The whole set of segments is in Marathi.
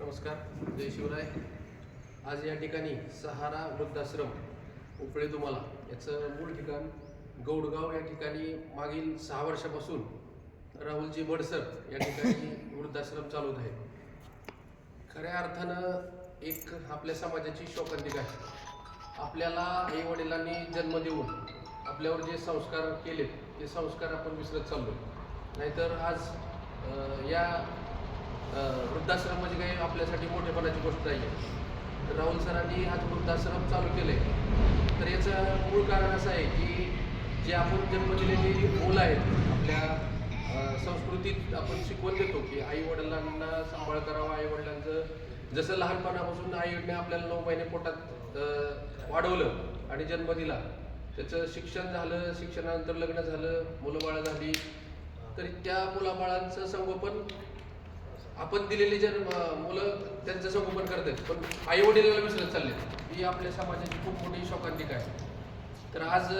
नमस्कार जय शिवराय. आज या ठिकाणी सहारा वृद्धाश्रम उपळे तुम्हाला. याचं मूळ ठिकाण गौडगाव या ठिकाणी मागील सहा वर्षापासून राहुलजी बडसर या ठिकाणी वृद्धाश्रम चालवत आहे. खऱ्या अर्थानं एक आपल्या समाजाची शोकांतिका आहे. आपल्याला आई वडिलांनी जन्म देऊन आपल्यावर जे संस्कार केलेत ते संस्कार आपण विसरत चाललो नाहीतर आज या वृद्धाश्रम म्हणजे काही आपल्यासाठी मोठेपणाची गोष्ट नाही आहे राहुल सरांनी आज वृद्धाश्रम चालू केले तर याचं मूळ कारण असं आहे की जे आपण जन्म दिलेली मुलं आहेत आपल्या संस्कृतीत आपण शिकवण देतो की आई वडिलांना सांभाळ करावा आई वडिलांचं जसं लहानपणापासून आईने आपल्याला नऊ महिने पोटात वाढवलं आणि जन्म दिला त्याचं शिक्षण झालं शिक्षणानंतर लग्न झालं मुलंबाळं झाली. तरी त्या मुलाबाळांचं संगोपन आपण दिलेली जे मुलं त्यांचं संगोपन करतात पण आई वडिलांना विसरत चालले. ही आपल्या समाजाची खूप मोठी शोकांतिका आहे. तर आज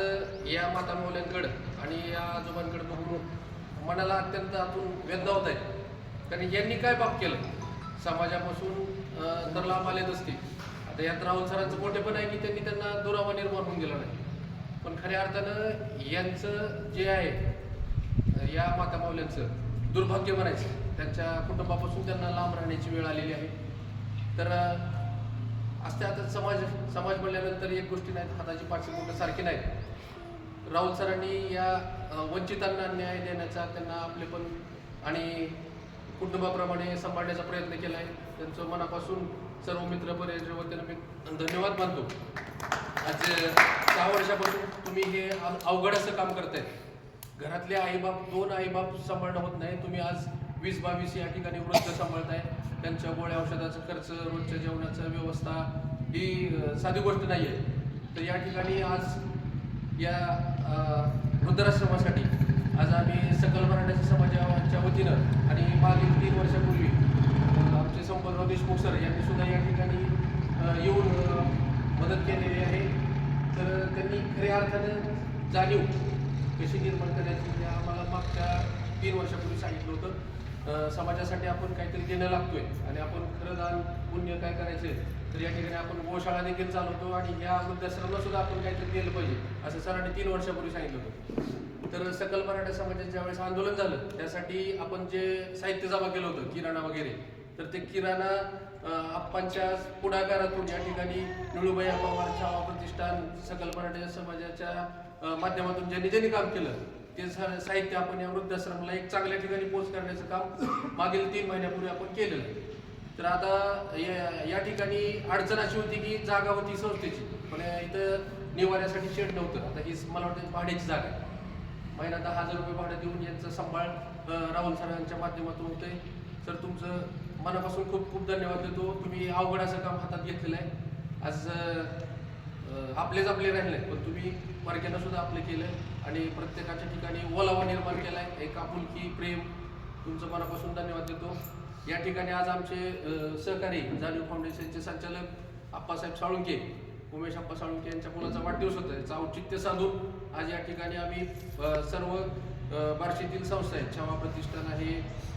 या माता मौल्यांकडं आणि या आजोबांकडे बघून मनाला अत्यंत आतून वेदना होत आहे कारण यांनी काय पाप केलं? समाजापासून तर लांब आले असते. आता यात राहुल सरांचं मोठे पण आहे की त्यांनी त्यांना दुरावा निर्माण होऊन गेला नाही. पण खऱ्या अर्थानं यांचं जे आहे या माता माऊल्यांचं दुर्भाग्य म्हणायचं. त्यांच्या कुटुंबापासून त्यांना लांब राहण्याची वेळ आलेली आहे. तर असते आता समाज समाज म्हणल्यानंतर एक गोष्टी नाहीत हाताची पाचशे बोटं सारखी नाहीत. राहुल सरांनी या वंचितांना न्याय देण्याचा त्यांना आपले पण आणि कुटुंबाप्रमाणे सांभाळण्याचा प्रयत्न केला आहे त्यांचं मनापासून सर्व मित्र परिवाराच्या त्यांना मी धन्यवाद मानतो. आज सहा वर्षापासून तुम्ही हे अवघड असं काम करताय घरातले आईबाप दोन आईबाप सांभाळणं होत नाही. तुम्ही आज वीस बावीस या ठिकाणी वृद्ध सांभाळत आहे त्यांच्या गोळ्या औषधाचा खर्च रोजच्या जेवणाचा व्यवस्था ही साधी गोष्ट नाही आहे तर या ठिकाणी आज या वृद्धाश्रमासाठी आज आम्ही सकल मराठा समाजाच्या वतीनं आणि मागील तीन वर्षापूर्वी आमचे संपतराव देशमुख सर यांनी सुद्धा या ठिकाणी येऊन मदत केलेली आहे. तर त्यांनी खऱ्या अर्थानं जाणीव कशी निर्माण करायची हे आम्हाला मागच्या तीन वर्षापूर्वी सांगितलं होतं. समाजासाठी आपण काहीतरी देणं लागतोय आणि आपण खरं दान पुण्य काय करायचे तर या ठिकाणी आपण गोशाळा देखील चालवतो आणि या वृद्धाश्रमला सुद्धा आपण काहीतरी दिलं पाहिजे असं सरांनी तीन वर्षापूर्वी सांगितलं होतं. तर सकल मराठा समाजाच्या ज्यावेळेस आंदोलन झालं त्यासाठी आपण जे साहित्य जमा केलं होतं किराणा वगैरे तर ते किराणा आप्पांच्या पुढाकारातून या ठिकाणी निळूबाई पवार छावा प्रतिष्ठान सकल मराठा समाजाच्या माध्यमातून ज्यांनी ज्यांनी काम केलं ते साहित्य आपण या वृद्धाश्रमाला एक चांगल्या ठिकाणी पोच करण्याचं काम मागील तीन महिन्यापूर्वी आपण केलेलं आहे. तर आता या या ठिकाणी अडचण अशी होती की जागा होती संस्थेची पण इथं निवाऱ्यासाठी शेड नव्हतं. आता ही मला वाटतं भाड्याची जागा आहे. महिना दहा हजार रुपये भाडं देऊन यांचं सांभाळ राहुल सरांच्या माध्यमातून होतंय. सर तुमचं मनापासून खूप खूप धन्यवाद देतो. तुम्ही अवघड असं काम हातात घेतलेलं आहे. आज आपलेच आपले राहिले पण तुम्ही परक्यानं सुद्धा आपलं केलं आणि प्रत्येकाच्या ठिकाणी ओलावा निर्माण केलाय. एक आपुलकी प्रेम तुमचं मनापासून धन्यवाद देतो. या ठिकाणी आज आमचे सहकारी जाणीव फाउंडेशनचे संचालक आप्पासाहेब साळुंके उमेश आप्पा साळुंके यांच्या मुलाचा वाढदिवस होता याचं औचित्य साधून आज या ठिकाणी आम्ही सर्व बार्शीतील संस्था आहेत. छावा प्रतिष्ठान आहे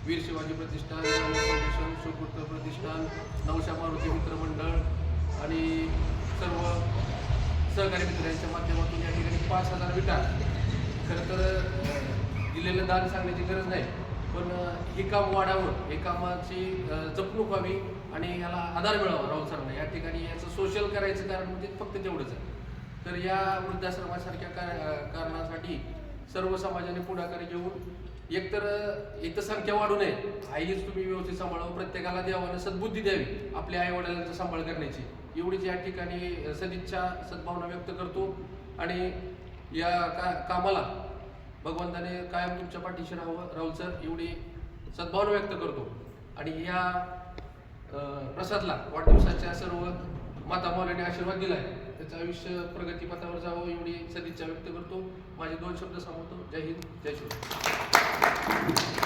वीर शिवाजी प्रतिष्ठान फाउंडेशन सुपुत्र प्रतिष्ठान नवशा मारुती मित्र मंडळ आणि सहकारी मित्र यांच्या माध्यमातून या ठिकाणी पाच हजार विटा खरं तर दिलेलं दान सांगण्याची गरज नाही. पण हे काम वाढावं हे कामाची जपणूक व्हावी आणि याला आधार मिळावा राहुल सरांना. या ठिकाणी याचं सोशल करायचं कारण म्हणजे फक्त तेवढंच आहे. तर या वृद्धाश्रमासारख्या कार- कारणासाठी सर्व समाजाने पुढाकार घेऊन एकतर एक तर संख्या वाढू नये. आईच तुम्ही व्यवस्थित सांभाळावं. प्रत्येकाला द्यावं सद्बुद्धी द्यावी आपल्या आई वडिलांचा सांभाळ करण्याची. एवढीच या ठिकाणी सदिच्छा सद्भावना व्यक्त करतो. आणि या का कामाला भगवंताने कायम तुमच्या पाठीशी राहावं राहुल सर एवढी सद्भावना व्यक्त करतो. आणि या प्रसादला वाढदिवसाच्या सर्व माता मौलाने आशीर्वाद दिला आहे त्याचं आयुष्य प्रगतीपथावर जावं एवढी सदिच्छा व्यक्त करतो. माझे दोन शब्द सांगतो. जय हिंद जय शिव